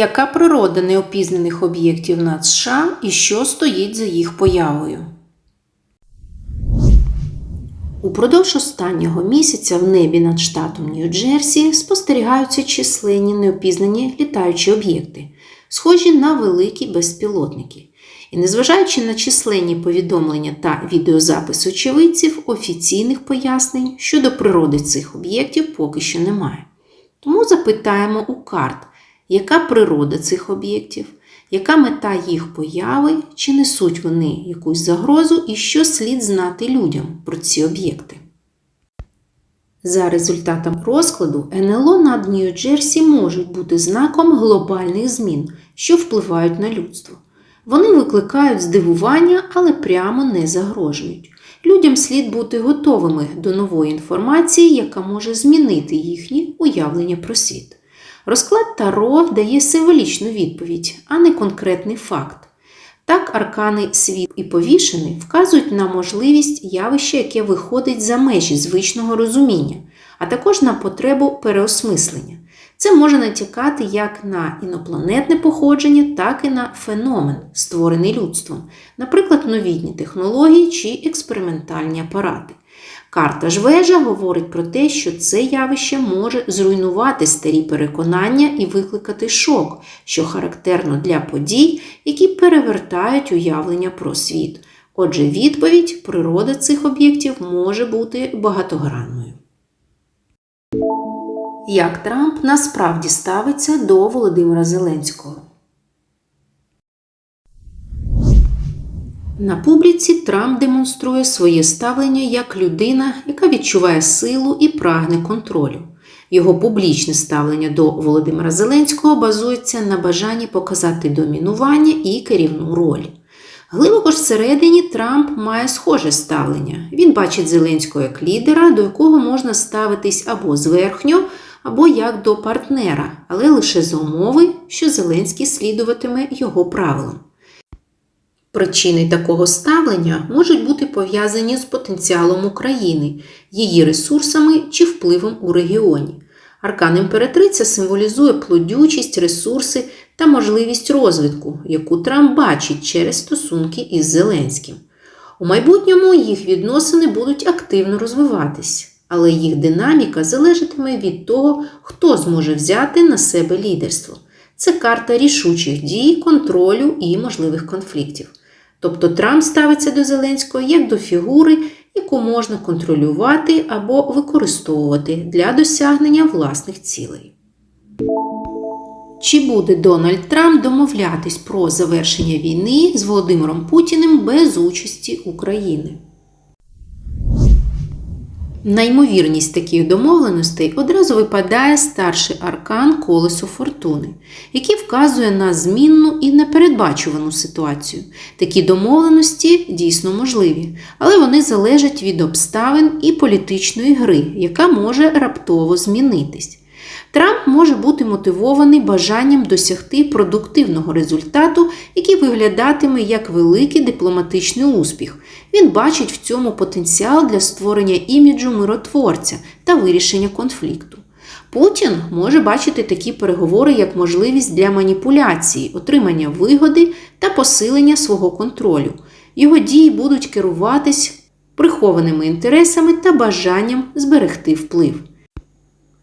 Яка природа неопізнаних об'єктів над США і що стоїть за їх появою? Упродовж останнього місяця в небі над штатом Нью-Джерсі спостерігаються численні неопізнані літаючі об'єкти, схожі на великі безпілотники. І незважаючи на численні повідомлення та відеозапис очевидців, офіційних пояснень щодо природи цих об'єктів поки що немає. Тому запитаємо у карт, яка природа цих об'єктів, яка мета їх появи, чи несуть вони якусь загрозу і що слід знати людям про ці об'єкти. За результатом розкладу НЛО над Нью-Джерсі можуть бути знаком глобальних змін, що впливають на людство. Вони викликають здивування, але прямо не загрожують. Людям слід бути готовими до нової інформації, яка може змінити їхні уявлення про світ. Розклад Таро дає символічну відповідь, а не конкретний факт. Так, аркани світ і повішений вказують на можливість явища, яке виходить за межі звичного розуміння, а також на потребу переосмислення. Це може натякати як на інопланетне походження, так і на феномен, створений людством, наприклад, новітні технології чи експериментальні апарати. Карта ж вежа говорить про те, що це явище може зруйнувати старі переконання і викликати шок, що характерно для подій, які перевертають уявлення про світ. Отже, відповідь природа цих об'єктів може бути багатогранною. Як Трамп насправді ставиться до Володимира Зеленського? На публіці Трамп демонструє своє ставлення як людина, яка відчуває силу і прагне контролю. Його публічне ставлення до Володимира Зеленського базується на бажанні показати домінування і керівну роль. Глибоко ж всередині Трамп має схоже ставлення. Він бачить Зеленського як лідера, до якого можна ставитись або зверхньо, або як до партнера, але лише за умови, що Зеленський слідуватиме його правилам. Причини такого ставлення можуть бути пов'язані з потенціалом України, її ресурсами чи впливом у регіоні. Аркан імператриця символізує плодючість, ресурси та можливість розвитку, яку Трамп бачить через стосунки із Зеленським. У майбутньому їх відносини будуть активно розвиватись, але їх динаміка залежатиме від того, хто зможе взяти на себе лідерство. Це карта рішучих дій, контролю і можливих конфліктів. Тобто Трамп ставиться до Зеленського як до фігури, яку можна контролювати або використовувати для досягнення власних цілей. Чи буде Дональд Трамп домовлятись про завершення війни з Володимиром Путіним без участі України? На ймовірність таких домовленостей одразу випадає старший аркан колесо фортуни, який вказує на змінну і непередбачувану ситуацію. Такі домовленості дійсно можливі, але вони залежать від обставин і політичної гри, яка може раптово змінитись. Трамп може бути мотивований бажанням досягти продуктивного результату, який виглядатиме як великий дипломатичний успіх. Він бачить в цьому потенціал для створення іміджу миротворця та вирішення конфлікту. Путін може бачити такі переговори як можливість для маніпуляції, отримання вигоди та посилення свого контролю. Його дії будуть керуватись прихованими інтересами та бажанням зберегти вплив.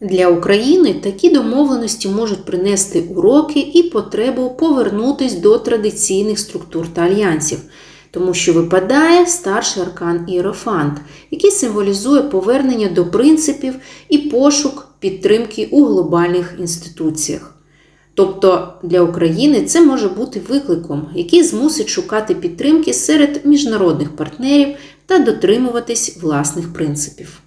Для України такі домовленості можуть принести уроки і потребу повернутись до традиційних структур та альянсів, тому що випадає старший аркан Іерофант, який символізує повернення до принципів і пошук підтримки у глобальних інституціях. Тобто для України це може бути викликом, який змусить шукати підтримки серед міжнародних партнерів та дотримуватись власних принципів.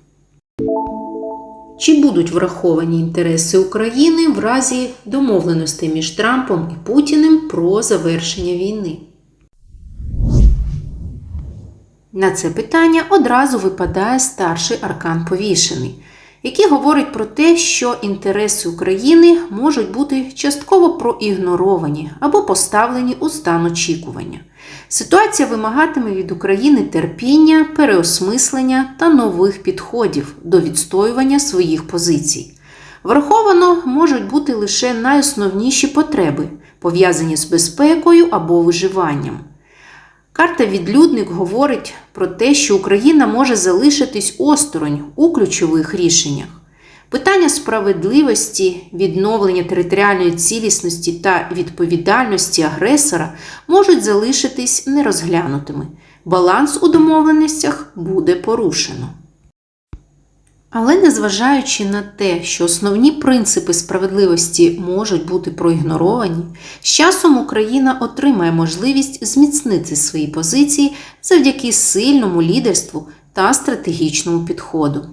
Чи будуть враховані інтереси України в разі домовленостей між Трампом і Путіним про завершення війни? На це питання одразу випадає старший аркан повішений, який говорить про те, що інтереси України можуть бути частково проігноровані або поставлені у стан очікування. Ситуація вимагатиме від України терпіння, переосмислення та нових підходів до відстоювання своїх позицій. Враховано можуть бути лише найосновніші потреби, пов'язані з безпекою або виживанням. Карта Відлюдник говорить про те, що Україна може залишитись осторонь у ключових рішеннях. Питання справедливості, відновлення територіальної цілісності та відповідальності агресора можуть залишитись нерозглянутими. Баланс у домовленостях буде порушено. Але незважаючи на те, що основні принципи справедливості можуть бути проігноровані, з часом Україна отримає можливість зміцнити свої позиції завдяки сильному лідерству та стратегічному підходу.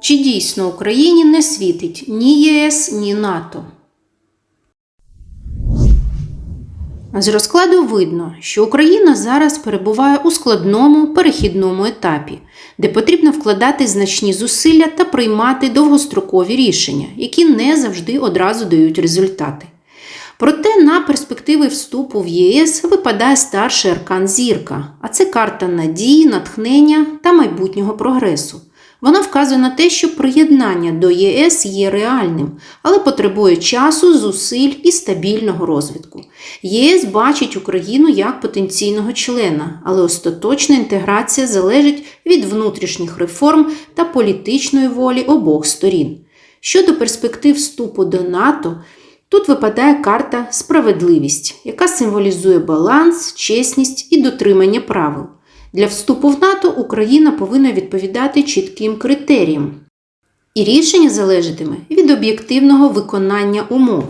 Чи дійсно Україні не світить ні ЄС, ні НАТО? З розкладу видно, що Україна зараз перебуває у складному перехідному етапі, де потрібно вкладати значні зусилля та приймати довгострокові рішення, які не завжди одразу дають результати. Проте на перспективи вступу в ЄС випадає старший аркан зірка, а це карта надії, натхнення та майбутнього прогресу. Вона вказує на те, що приєднання до ЄС є реальним, але потребує часу, зусиль і стабільного розвитку. ЄС бачить Україну як потенційного члена, але остаточна інтеграція залежить від внутрішніх реформ та політичної волі обох сторін. Щодо перспектив вступу до НАТО, тут випадає карта справедливість, яка символізує баланс, чесність і дотримання правил. Для вступу в НАТО Україна повинна відповідати чітким критеріям, і рішення залежатиме від об'єктивного виконання умов.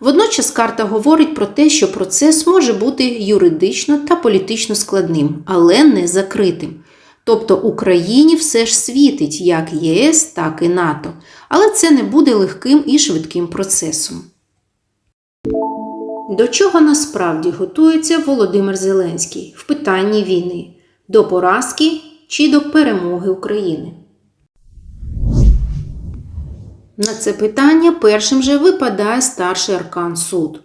Водночас карта говорить про те, що процес може бути юридично та політично складним, але не закритим. Тобто Україні все ж світить як ЄС, так і НАТО, але це не буде легким і швидким процесом. До чого насправді готується Володимир Зеленський в питанні війни? До поразки чи до перемоги України? На це питання першим же випадає старший аркан суд,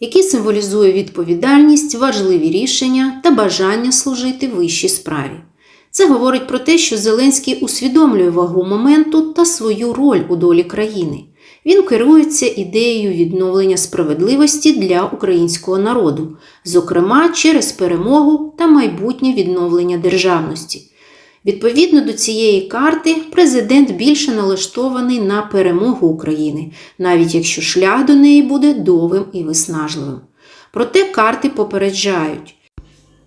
який символізує відповідальність, важливі рішення та бажання служити вищій справі. Це говорить про те, що Зеленський усвідомлює вагу моменту та свою роль у долі країни. Він керується ідеєю відновлення справедливості для українського народу, зокрема через перемогу та майбутнє відновлення державності. Відповідно до цієї карти, президент більше налаштований на перемогу України, навіть якщо шлях до неї буде довгим і виснажливим. Проте карти попереджають,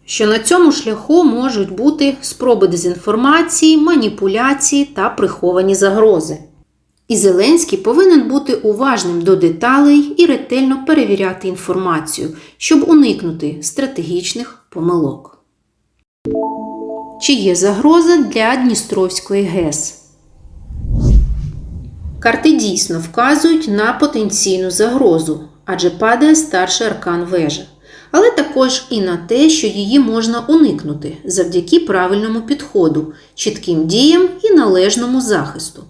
що на цьому шляху можуть бути спроби дезінформації, маніпуляції та приховані загрози. І Зеленський повинен бути уважним до деталей і ретельно перевіряти інформацію, щоб уникнути стратегічних помилок. Чи є загроза для Дністровської ГЕС? Карти дійсно вказують на потенційну загрозу, адже падає старший аркан вежа, але також і на те, що її можна уникнути завдяки правильному підходу, чітким діям і належному захисту.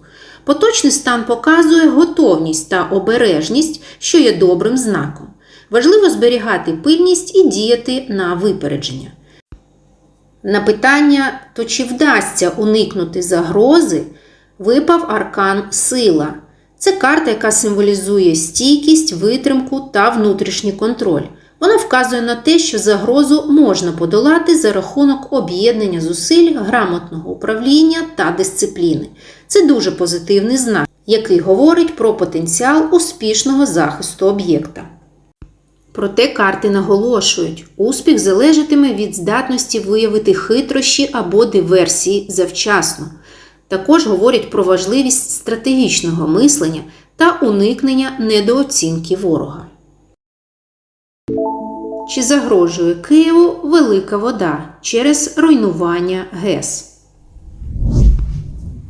Поточний стан показує готовність та обережність, що є добрим знаком. Важливо зберігати пильність і діяти на випередження. На питання, то чи вдасться уникнути загрози, випав аркан сила. Це карта, яка символізує стійкість, витримку та внутрішній контроль. Вона вказує на те, що загрозу можна подолати за рахунок об'єднання зусиль, грамотного управління та дисципліни. Це дуже позитивний знак, який говорить про потенціал успішного захисту об'єкта. Проте карти наголошують, успіх залежатиме від здатності виявити хитрощі або диверсії завчасно. Також говорять про важливість стратегічного мислення та уникнення недооцінки ворога. Чи загрожує Києву велика вода через руйнування ГЕС?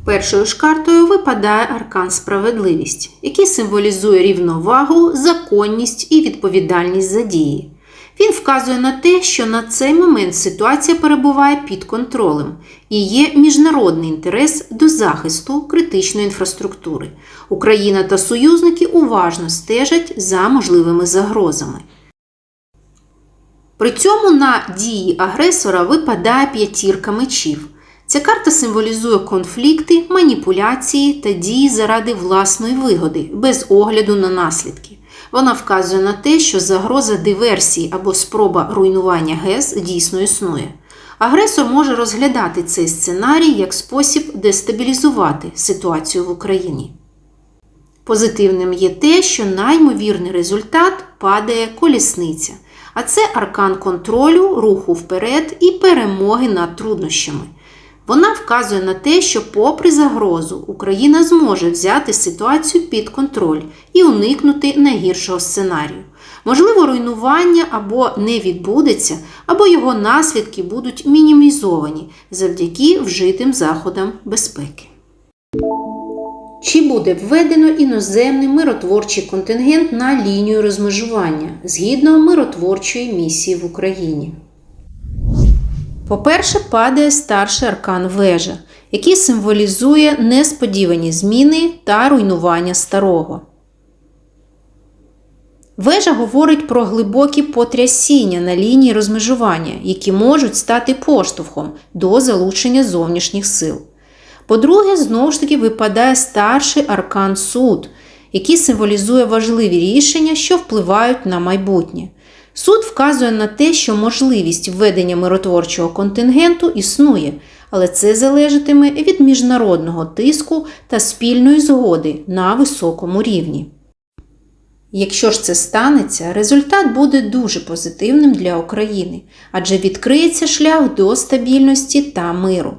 Першою ж картою випадає аркан справедливість, який символізує рівновагу, законність і відповідальність за дії. Він вказує на те, що на цей момент ситуація перебуває під контролем і є міжнародний інтерес до захисту критичної інфраструктури. Україна та союзники уважно стежать за можливими загрозами. При цьому на дії агресора випадає п'ятірка мечів. Ця карта символізує конфлікти, маніпуляції та дії заради власної вигоди, без огляду на наслідки. Вона вказує на те, що загроза диверсії або спроба руйнування ГЕС дійсно існує. Агресор може розглядати цей сценарій як спосіб дестабілізувати ситуацію в Україні. Позитивним є те, що наймовірний результат падає колісниця, а це аркан контролю, руху вперед і перемоги над труднощами. Вона вказує на те, що, попри загрозу, Україна зможе взяти ситуацію під контроль і уникнути найгіршого сценарію. Можливо, руйнування або не відбудеться, або його наслідки будуть мінімізовані завдяки вжитим заходам безпеки. Чи буде введено іноземний миротворчий контингент на лінію розмежування згідно миротворчої місії в Україні? По-перше, падає старший аркан вежа, який символізує несподівані зміни та руйнування старого. Вежа говорить про глибокі потрясіння на лінії розмежування, які можуть стати поштовхом до залучення зовнішніх сил. По-друге, знову ж таки випадає старший аркан суд, який символізує важливі рішення, що впливають на майбутнє. Суд вказує на те, що можливість введення миротворчого контингенту існує, але це залежатиме від міжнародного тиску та спільної згоди на високому рівні. Якщо ж це станеться, результат буде дуже позитивним для України, адже відкриється шлях до стабільності та миру.